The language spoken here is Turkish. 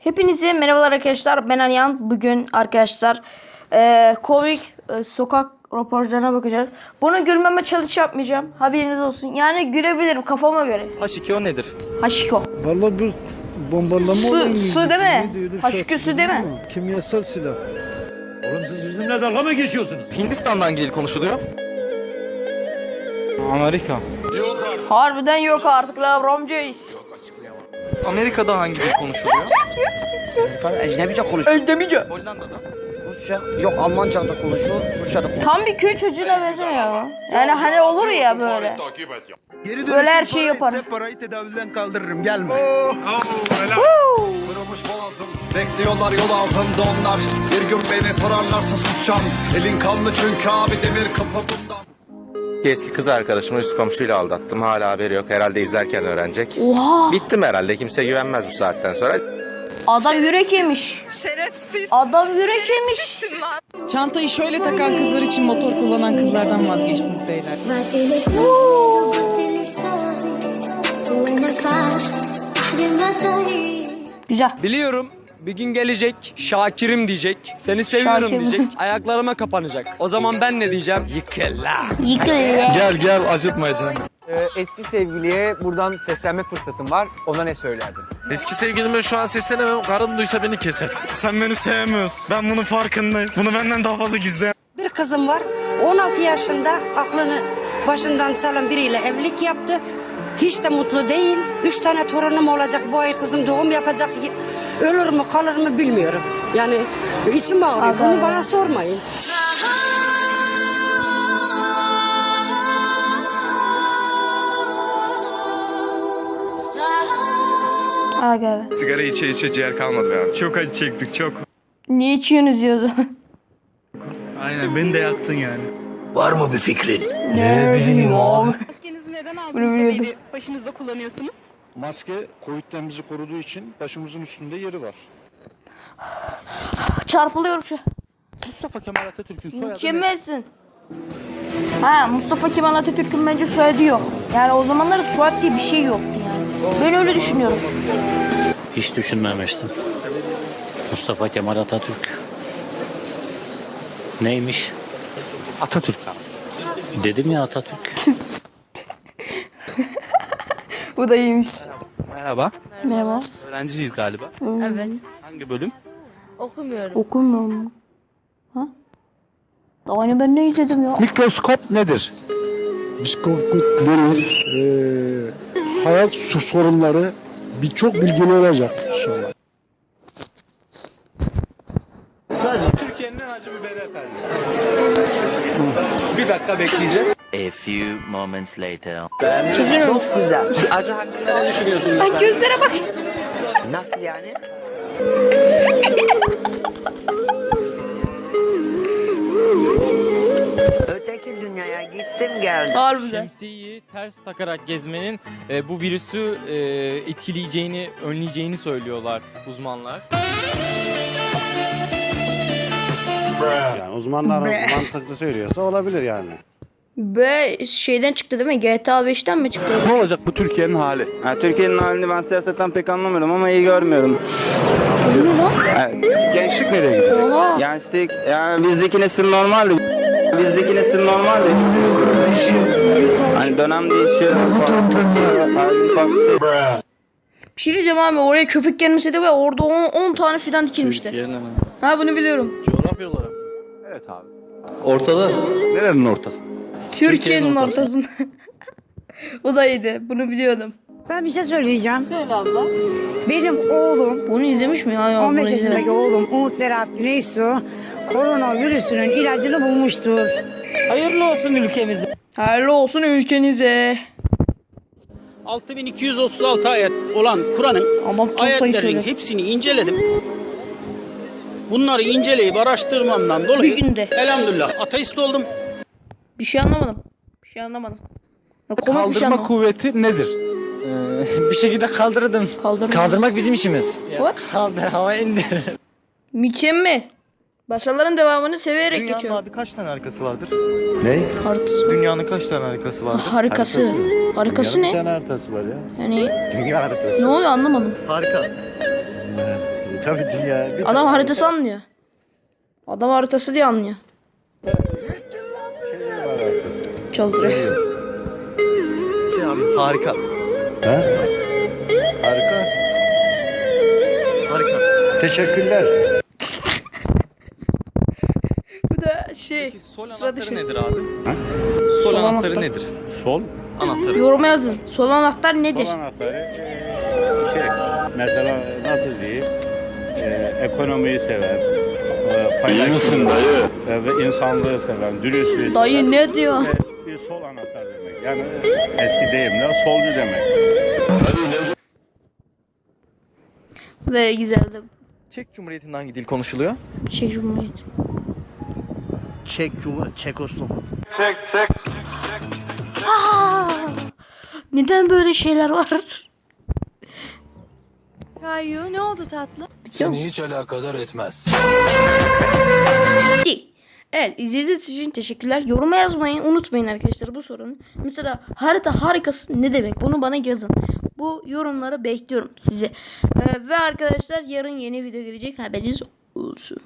Hepinize merhabalar arkadaşlar. Ben Aliyan. Bugün arkadaşlar eee komik e, sokak röportajlarına bakacağız. Bunu gülmeme challenge yapmayacağım. Haberiniz olsun. Yani gülebilirim kafama göre. H2O nedir? Haşiko. Vallahi bir bombalama Su- olayı su değil mi? Neydi öyle bir Haşkü şey su değil mi? Kimyasal silah. Oğlum siz bizimle dalga mı geçiyorsunuz? Hindistan'da hangi dil konuşuluyor? Amerika. Harbiden yok artık LeBron James. Amerika'da hangi dil konuşuluyor? Ecnebice konuşuyor. Öldemeyeceğim. Hollanda'da. Rusça yok Almanca da konuşuyor. Rusça da konuşuyor. Tam bir köy çocuğuna benzemiyor. Yani hani olur ya böyle. Böyle her şeyi yapar. parayı tedavülden kaldırırım gelme. Kırılmış boğazım Bekliyorlar yol ağzında onlar Bir gün beni sorarlarsa susacağım Elin kanlı çünkü abi demir kapı bundan bir eski kız arkadaşımı üst komşuyla aldattım. Hala haberi yok. Herhalde izlerken öğrenecek. Oha. Bittim herhalde. Kimse güvenmez bu saatten sonra. Adam yürek yemiş. Şerefsiz. Adam yürek yemiş. Çantayı şöyle takan kızlar için motor kullanan kızlardan vazgeçtiniz beyler. Güzel. Biliyorum bir gün gelecek Şakir'im diyecek. Seni seviyorum Şakir'im. diyecek. Ayaklarıma kapanacak. O zaman ben ne diyeceğim? Yıkıla. Yıkıl. Gel gel acıtmayacağım. Ee, eski sevgiliye buradan seslenme fırsatım var. Ona ne söylerdin? Eski sevgilime şu an seslenemem. Karım duysa beni keser. Sen beni sevmiyorsun. Ben bunun farkındayım. Bunu benden daha fazla gizleyen. Bir kızım var. 16 yaşında aklını başından çalan biriyle evlilik yaptı. Hiç de mutlu değil. Üç tane torunum olacak. Bu ay kızım doğum yapacak. Ölür mü kalır mı bilmiyorum. Yani içim ağrıyor. Bunu bana sormayın. Aga. Sigara içe içe ciğer kalmadı be abi. Çok acı çektik çok. Niye içiyorsunuz diyordu. Aynen beni de yaktın yani. ne bileyim abi. Maskenizi neden Bunu biliyordum. başınızda kullanıyorsunuz? Maske Covid'den bizi koruduğu için başımızın üstünde yeri var. Çarpılıyorum şu. Mustafa Kemal Atatürk'ün soyadı Mükemmelsin. Ha Mustafa Kemal Atatürk'ün bence soyadı yok. Yani o zamanlar soyad diye bir şey yoktu yani. Ben öyle düşünüyorum. Hiç düşünmemiştim. Mustafa Kemal Atatürk. Neymiş? Atatürk Dedim ya Atatürk. Bu da iyiymiş. Merhaba. Merhaba. Öğrenciyiz galiba. Evet Hangi bölüm? okumuyorum. Okumuyorum. Ha? Daha yeni ben ne izledim ya? Mikroskop nedir? Mikroskop nedir? Ee, hayat su sorunları birçok bilgili olacak inşallah. Türkiye'nin en acı biberi efendim. Bir dakika bekleyeceğiz. A few moments later. Kesin olmuş. güzel. Acı hakkında ne düşünüyorsunuz? Ay gözlere bak. Nasıl yani? Öteki dünyaya gittim geldim. Harbiden. Şemsiyeyi ters takarak gezmenin e, bu virüsü e, etkileyeceğini, önleyeceğini söylüyorlar uzmanlar. Yani uzmanlar mantıklı söylüyorsa olabilir yani. Be şeyden çıktı değil mi? GTA 5'ten mi çıktı? Ne olacak bu Türkiye'nin hali? Türkiye'nin halini ben siyasetten pek anlamıyorum ama iyi görmüyorum. Ne lan? gençlik nereye gidiyor? Oha. Gençlik, yani bizdeki nesil normaldi. Bizdeki nesil normaldi. Hani dönem değişiyor. Bir şey diyeceğim abi oraya köpek gelmese de ve orada 10 tane fidan dikilmişti. Ha bunu biliyorum. Coğrafya olarak. Evet abi. Ortada. Nerenin ortası? Türkiye'nin ortasında. Bu da iyiydi. Bunu biliyordum. Ben bir şey söyleyeceğim. Söyle abla. Benim oğlum Bunu izlemiş mi? Hayır, 15 bunu izlemedim. yaşındaki oğlum Umut Berat o, koronavirüsünün ilacını bulmuştur. Hayırlı olsun ülkemize. Hayırlı olsun ülkenize. 6236 ayet olan Kur'an'ın ayetlerin hepsini inceledim. Bunları inceleyip araştırmamdan Bir dolayı günde. elhamdülillah ateist oldum. Bir şey anlamadım. Bir şey anlamadım. Ya, komik bir şey Kaldırma anlamadım. kuvveti nedir? bir şekilde kaldırdım. Kaldırma. Kaldırmak bizim işimiz. What? Kaldır hava indir. Mükemmel. Başarıların devamını severek Dünyanın geçiyorum. abi kaç tane harikası vardır? Haritası. Dünyanın kaç tane harikası vardır? Harikası. Harikası ne? tane haritası var ya. Yani Dünya haritası. ne oluyor anlamadım. Harika. Evet. Tabii dünya. Bir Adam haritası anlıyor. Adam haritası diye anlıyor. Çıldırıyor. Şey abi harika. Ha? Harika. Harika. Teşekkürler. Bu da şey. Peki sol sıra anahtarı dışı. nedir abi? Ha? Sol, Sol anahtarı anahtar. nedir? Sol. Anahtarı. Yoruma yazın. Sol anahtar nedir? anahtarı şey mesela nasıl diyeyim e, ekonomiyi seven, e, paylaşımı e, ve insanlığı seven, dürüstlüğü Dayı seven ne diyor? e, bir sol anahtar demek. Yani eski deyimle solcu demek. Da güzeldi. Çek Cumhuriyeti'nde hangi dil konuşuluyor? Şey Cumhuriyet. Çek Cuma, Çekoslovak. Aa! Neden böyle şeyler var? Kayu ne oldu tatlı? Seni hiç alakadar etmez. Bitti. Evet izlediğiniz için teşekkürler. Yoruma yazmayı unutmayın arkadaşlar bu sorunu. Mesela harita harikası ne demek? Bunu bana yazın. Bu yorumları bekliyorum size. Ee, ve arkadaşlar yarın yeni video gelecek haberiniz olsun.